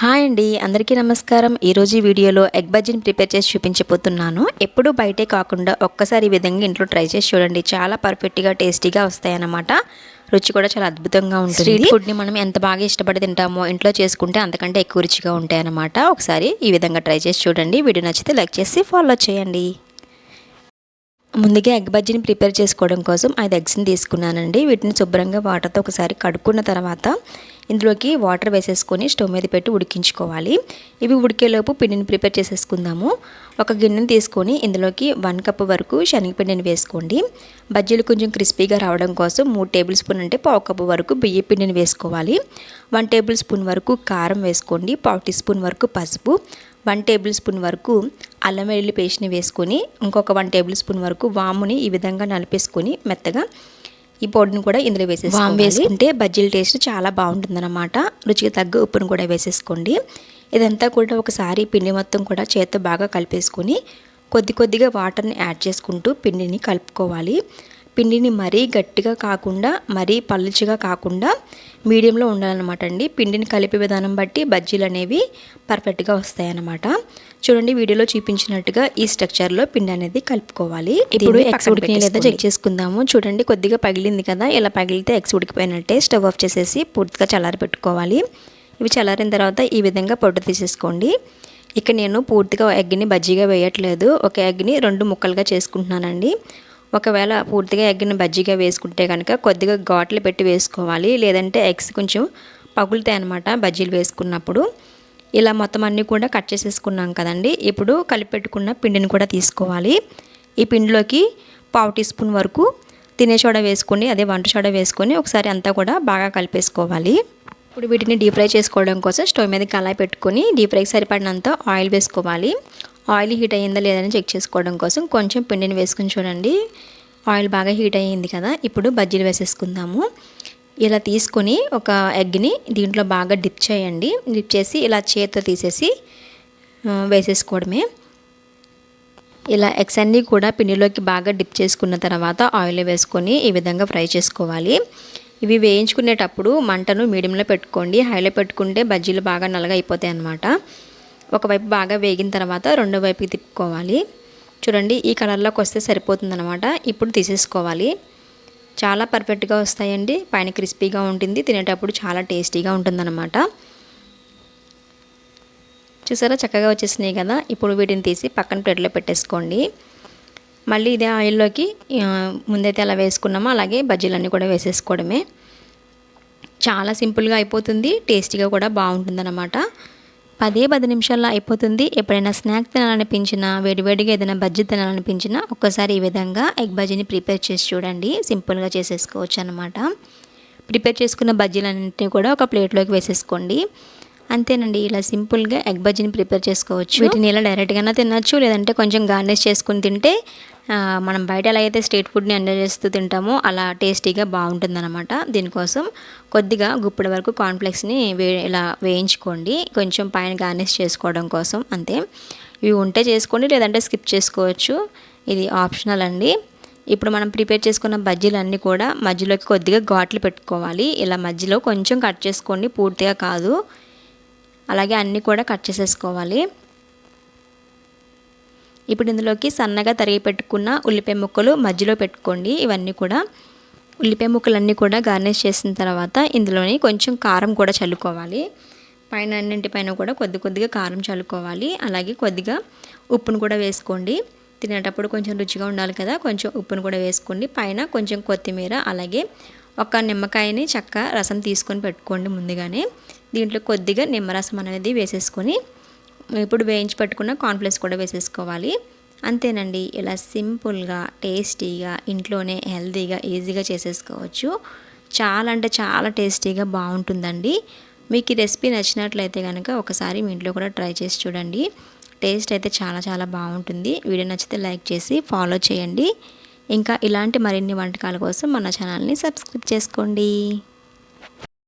Hi అండి అందరికీ నమస్కారం. ఈరోజు ఈ వీడియోలో ఎగ్ బజ్జీని ప్రిపేర్ చేసి చూపించబోతున్నాను. ఎప్పుడు బయటే కాకుండా ఒక్కసారి ఈ విధంగా ఇంట్లో ట్రై చేసి చూడండి. చాలా పర్ఫెక్ట్గా టేస్టీగా వస్తాయన్నమాట. రుచి కూడా చాలా అద్భుతంగా ఉంటుంది. స్ట్రీట్ ఫుడ్ని మనం ఎంత బాగా ఇష్టపడి తింటామో ఇంట్లో చేసుకుంటే అంతకంటే ఎక్కువ రుచిగా ఉంటాయన్నమాట. ఒకసారి ఈ విధంగా ట్రై చేసి చూడండి. వీడియో నచ్చితే లైక్ చేసి ఫాలో చేయండి. ముందుగా ఎగ్ బజ్జీని ప్రిపేర్ చేసుకోవడం కోసం ఐదు ఎగ్స్ని తీసుకున్నానండి. వీటిని శుభ్రంగా వాటర్తో ఒకసారి కడుక్కున్న తర్వాత ఇందులోకి వాటర్ వేసేసుకొని స్టవ్ మీద పెట్టి ఉడికించుకోవాలి. ఇవి ఉడికేలోపు పిండిని ప్రిపేర్ చేసేసుకుందాము. ఒక గిన్నెని తీసుకొని ఇందులోకి వన్ కప్ వరకు శనగపిండిని వేసుకోండి. బజ్జీలు కొంచెం క్రిస్పీగా రావడం కోసం మూడు టేబుల్ స్పూన్ అంటే పావు కప్పు వరకు బియ్య పిండిని వేసుకోవాలి. వన్ టేబుల్ స్పూన్ వరకు కారం వేసుకోండి. పావు టీ స్పూన్ వరకు పసుపు. వన్ టేబుల్ స్పూన్ వరకు అల్లం వెల్లుల్లి పేస్ట్ని వేసుకొని ఇంకొక వన్ టేబుల్ స్పూన్ వరకు వాముని ఈ విధంగా నలిపేసుకొని మెత్తగా ఈ పొడిని కూడా ఇందులో వేసేసి వామ్ వేసుకుంటే బజ్జీల టేస్ట్ చాలా బాగుంటుందన్నమాట. రుచికి తగ్గ ఉప్పును కూడా వేసేసుకోండి. ఇదంతా కూడా ఒకసారి పిండి మొత్తం కూడా చేత్తో బాగా కలిపేసుకొని కొద్ది కొద్దిగా వాటర్ని యాడ్ చేసుకుంటూ పిండిని కలుపుకోవాలి. పిండిని మరీ గట్టిగా కాకుండా మరీ పలుచగా కాకుండా మీడియంలో ఉండాలన్నమాట అండి. పిండిని కలిపే విధానం బట్టి బజ్జీలు అనేవి పర్ఫెక్ట్గా వస్తాయన్నమాట. చూడండి వీడియోలో చూపించినట్టుగా ఈ స్ట్రక్చర్లో పిండి అనేది కలుపుకోవాలి. ఇప్పుడు ఎగ్స్ ఉడికిన లేదా చెక్ చేసుకుందాము. చూడండి కొద్దిగా పగిలింది కదా ఇలా పగిలితే ఎగ్స్ ఉడికిపోయినట్టే స్టవ్ ఆఫ్ చేసేసి పూర్తిగా చల్లారి పెట్టుకోవాలి. ఇవి చల్లారిన తర్వాత ఈ విధంగా పొట్టు తీసేసుకోండి. ఇక నేను పూర్తిగా ఎగ్ని బజ్జీగా వేయట్లేదు. ఒక ఎగ్ని రెండు ముక్కలుగా చేసుకుంటున్నానండి. ఒకవేళ పూర్తిగా ఎగ్ని బజ్జీగా వేసుకుంటే కనుక కొద్దిగా ఘాట్లు పెట్టి వేసుకోవాలి. లేదంటే ఎగ్స్ కొంచెం పగులుతాయి అనమాట బజ్జీలు వేసుకున్నప్పుడు. ఇలా మొత్తం అన్నీ కూడా కట్ చేసేసుకున్నాం కదండి. ఇప్పుడు కలిపెట్టుకున్న పిండిని కూడా తీసుకోవాలి. ఈ పిండిలోకి పావు టీ స్పూన్ వరకు తినే సోడా వేసుకొని అదే వంట సోడా వేసుకొని ఒకసారి అంతా కూడా బాగా కలిపేసుకోవాలి. ఇప్పుడు వీటిని డీప్ ఫ్రై చేసుకోవడం కోసం స్టవ్ మీద కళాయి పెట్టుకొని డీప్ ఫ్రైకి సరిపడినంత ఆయిల్ వేసుకోవాలి. ఆయిల్ హీట్ అయ్యిందా లేదని చెక్ చేసుకోవడం కోసం కొంచెం పిండిని వేసుకుని చూడండి. ఆయిల్ బాగా హీట్ అయ్యింది కదా ఇప్పుడు బజ్జీలు వేసేసుకుందాము. ఇలా తీసుకొని ఒక ఎగ్ని దీంట్లో బాగా డిప్ చేయండి. డిప్ చేసి ఇలా చేతితో తీసేసి వేసేసుకోవడమే. ఇలా ఎగ్స్ అన్నీ కూడా పిండిలోకి బాగా డిప్ చేసుకున్న తర్వాత ఆయిల్ వేసుకొని ఈ విధంగా ఫ్రై చేసుకోవాలి. ఇవి వేయించుకునేటప్పుడు మంటను మీడియంలో పెట్టుకోండి. హైలో పెట్టుకుంటే బజ్జీలు బాగా నల్లగా అయిపోతాయి అన్నమాట. ఒకవైపు బాగా వేగిన తర్వాత రెండో వైపుకి తిప్పుకోవాలి. చూడండి ఈ కలర్లోకి వస్తే సరిపోతుందన్నమాట. ఇప్పుడు తీసేసుకోవాలి. చాలా పర్ఫెక్ట్గా వస్తాయండి. పైన క్రిస్పీగా ఉంటుంది. తినేటప్పుడు చాలా టేస్టీగా ఉంటుందన్నమాట. చూసారా? చక్కగా వచ్చేసినాయి కదా? ఇప్పుడు వీటిని తీసి పక్కన ప్లేట్లో పెట్టేసుకోండి. మళ్ళీ ఇదే ఆయిల్లోకి ముందైతే అలా వేసుకున్నామో అలాగే బజ్జీలన్నీ కూడా వేసేసుకోవడమే. చాలా సింపుల్గా అయిపోతుంది. టేస్టీగా కూడా బాగుంటుందన్నమాట. పదే పది నిమిషాల్లో అయిపోతుంది. ఎప్పుడైనా స్నాక్ తినాలనిపించినా వేడివేడిగా ఏదైనా బజ్జీ తినాలనిపించినా ఒక్కసారి ఈ విధంగా ఎగ్ బజ్జీని ప్రిపేర్ చేసి చూడండి. సింపుల్గా చేసేసుకోవచ్చు అనమాట ప్రిపేర్ చేసుకున్న బజ్జీలన్నింటినీ కూడా ఒక ప్లేట్లోకి వేసేసుకోండి. అంతేనండి ఇలా సింపుల్గా ఎగ్ బజ్జీని ప్రిపేర్ చేసుకోవచ్చు. వీటిని ఇలా డైరెక్ట్గానే తినచ్చు లేదంటే కొంచెం గార్నిష్ చేసుకుని తింటే మనం బయట ఎలా అయితే స్ట్రీట్ ఫుడ్ని ఎంజాయ్ చేస్తూ తింటామో అలా టేస్టీగా బాగుంటుందన్నమాట. దీనికోసం కొద్దిగా గుప్పిడి వరకు కాన్ఫ్లెక్స్ని వే ఇలా వేయించుకోండి. కొంచెం పైన గార్నిష్ చేసుకోవడం కోసం అంతే. ఇవి ఉంటే చేసుకోండి లేదంటే స్కిప్ చేసుకోవచ్చు. ఇది ఆప్షనల్ అండి. ఇప్పుడు మనం ప్రిపేర్ చేసుకున్న బజ్జీలన్నీ కూడా మధ్యలోకి కొద్దిగా ఘాట్లు పెట్టుకోవాలి. ఇలా మధ్యలో కొంచెం కట్ చేసుకోండి పూర్తిగా కాదు. అలాగే అన్నీ కూడా కట్ చేసేసుకోవాలి. ఇప్పుడు ఇందులోకి సన్నగా తరిగి పెట్టుకున్న ఉల్లిపాయ ముక్కలు మధ్యలో పెట్టుకోండి. ఇవన్నీ కూడా ఉల్లిపాయ ముక్కలన్నీ కూడా గార్నిష్ చేసిన తర్వాత ఇందులోని కొంచెం కారం కూడా చల్లుకోవాలి. పైన అన్నింటిపైన కూడా కొద్ది కొద్దిగా కారం చల్లుకోవాలి. అలాగే కొద్దిగా ఉప్పును కూడా వేసుకోండి. తినేటప్పుడు కొంచెం రుచిగా ఉండాలి కదా కొంచెం ఉప్పును కూడా వేసుకోండి. పైన కొంచెం కొత్తిమీర అలాగే ఒక నిమ్మకాయని చక్క రసం తీసుకొని పెట్టుకోండి ముందుగానే. దీంట్లో కొద్దిగా నిమ్మరసం అనేది వేసేసుకొని ఇప్పుడు వేయించి పెట్టుకున్న కాన్ఫ్లెక్స్ కూడా వేసేసుకోవాలి. అంతేనండి ఇలా సింపుల్గా టేస్టీగా ఇంట్లోనే హెల్తీగా ఈజీగా చేసేసుకోవచ్చు. చాలా అంటే చాలా టేస్టీగా బాగుంటుందండి. మీకు ఈ రెసిపీ నచ్చినట్లయితే కనుక ఒకసారి మీ ఇంట్లో కూడా ట్రై చేసి చూడండి. టేస్ట్ అయితే చాలా చాలా బాగుంటుంది. వీడియో నచ్చితే లైక్ చేసి ఫాలో చేయండి. ఇంకా ఇలాంటి మరిన్ని వంటకాల కోసం మన ఛానల్ని సబ్స్క్రైబ్ చేసుకోండి.